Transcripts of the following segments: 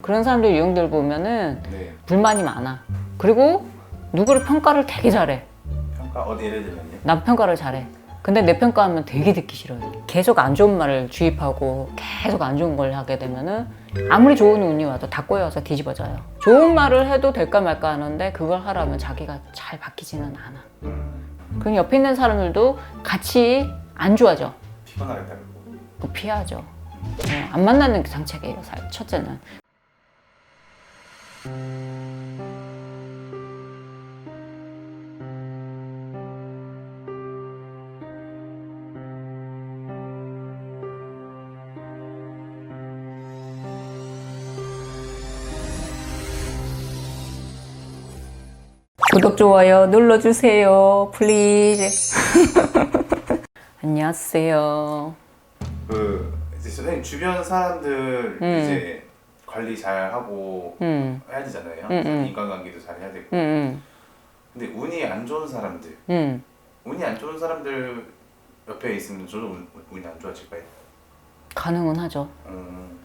그런 사람들 유형들 보면은 네. 불만이 많아. 그리고 누구를 평가를 되게 잘해. 평가 어디 예를 들면요? 남 평가를 잘해. 근데 내 평가하면 되게 듣기 싫어요. 계속 안 좋은 말을 주입하고 계속 안 좋은 걸 하게 되면은 아무리 좋은 운이 와도 다 꼬여서 뒤집어져요. 좋은 말을 해도 될까 말까 하는데 그걸 하라면 자기가 잘 바뀌지는 않아. 음, 그럼 옆에 있는 사람들도 같이 안 좋아져. 피곤하겠다고. 그 피하죠. 어, 안 만나는 게 장책이에요. 사- 첫째는. 구독 좋아요 눌러주세요 플리즈 안녕하세요 그 이제 선생님 주변 사람들 음. 이제 관리 잘 하고 음, 해야 되잖아요. 음, 음. 인간관계도 잘 해야 되고. 음, 근데 운이 안 좋은 사람들, 음. 운이 안 좋은 사람들 옆에 있으면 저도 운, 운이 안 좋아질까요? 가능은 하죠. 음,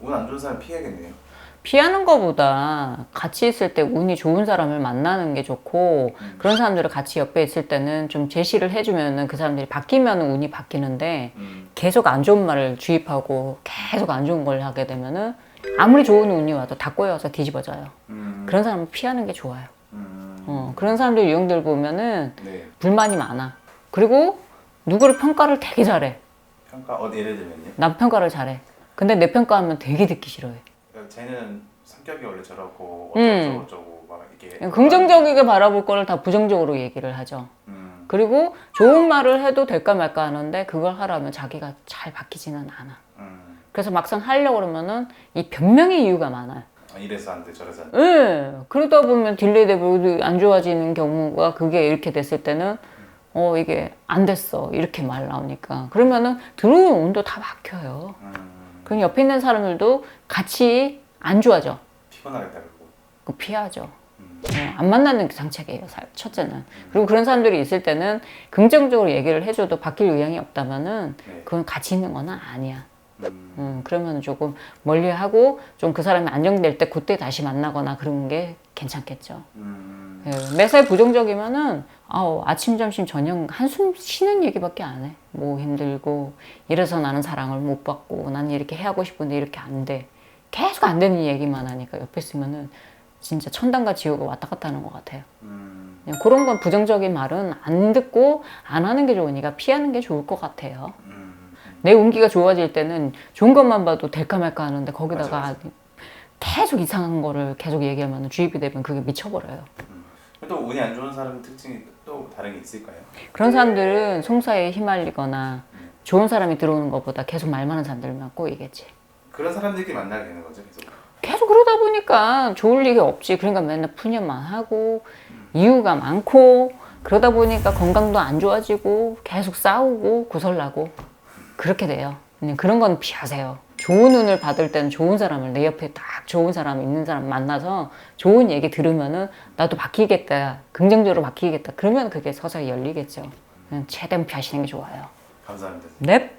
운안 좋은 사람 피해야겠네요. 피하는 것보다 같이 있을 때 운이 좋은 사람을 만나는 게 좋고 음. 그런 사람들을 같이 옆에 있을 때는 좀 제시를 해주면은 그 사람들이 바뀌면 운이 바뀌는데 음, 계속 안 좋은 말을 주입하고 계속 안 좋은 걸 하게 되면은 아무리 좋은 운이 와도 다 꼬여서 뒤집어져요. 음, 그런 사람은 피하는 게 좋아요. 음, 어, 그런 사람들 유형들 보면은 네. 불만이 많아. 그리고 누구를 평가를 되게 잘해. 평가 어디 예를 들면요? 남 평가를 잘해. 근데 내 평가하면 되게 듣기 싫어해. 그러니까 쟤는 성격이 원래 저렇고 음. 어쩌고 저쩌고 막 이렇게 긍정적이게 바라볼 거를 다 부정적으로 얘기를 하죠. 음, 그리고 좋은 말을 해도 될까 말까 하는데 그걸 하라면 자기가 잘 바뀌지는 않아. 음. 그래서 막상 하려고 그러면은 이 변명의 이유가 많아요. 아, 이래서 안 돼, 저래서 안 돼. 예. 그러다 보면 딜레이 되고 안 좋아지는 경우가 그게 이렇게 됐을 때는 어, 이게 안 됐어. 이렇게 말 나오니까. 그러면은 들어오는 운도 다 막혀요. 음, 그럼 옆에 있는 사람들도 같이 안 좋아져. 피곤하겠다고. 그 피하죠. 음, 어, 안 만나는 게 장책이에요. 사- 첫째는. 그리고 그런 사람들이 있을 때는 긍정적으로 얘기를 해줘도 바뀔 의향이 없다면은 네. 그건 같이 있는 건 아니야. 음, 음, 그러면 조금 멀리 하고 좀 그 사람이 안정될 때 그때 다시 만나거나 그런 게 괜찮겠죠. 음, 예, 매사에 부정적이면은 아우, 아침, 점심, 저녁 한숨 쉬는 얘기밖에 안 해. 뭐 힘들고 이래서 나는 사랑을 못 받고 나는 이렇게 해 하고 싶은데 이렇게 안 돼. 계속 안 되는 얘기만 하니까 옆에 있으면은 진짜 천당과 지옥을 왔다 갔다 하는 것 같아요. 음, 그런 건 부정적인 말은 안 듣고 안 하는 게 좋으니까 피하는 게 좋을 것 같아요. 음, 내 운기가 좋아질 때는 좋은 것만 봐도 될까 말까 하는데 거기다가 맞아, 계속 이상한 거를 계속 얘기하면 주입이 되면 그게 미쳐버려요. 또 운이 안 좋은 사람 특징이 또 다른 게 있을까요? 그런 사람들은 송사에 휘말리거나 좋은 사람이 들어오는 것보다 계속 말 많은 사람들만 꼬이겠지. 그런 사람들끼리 만나게 되는 거죠, 계속. 계속 그러다 보니까 좋을 일이 없지. 그러니까 맨날 푸념만 하고 이유가 많고 그러다 보니까 건강도 안 좋아지고 계속 싸우고 구설나고 그렇게 돼요. 그런 건 피하세요. 좋은 운을 받을 때는 좋은 사람을 내 옆에 딱 좋은 사람 있는 사람 만나서 좋은 얘기 들으면은 나도 바뀌겠다. 긍정적으로 바뀌겠다. 그러면 그게 서서히 열리겠죠. 최대한 피하시는 게 좋아요. 감사합니다. 넵.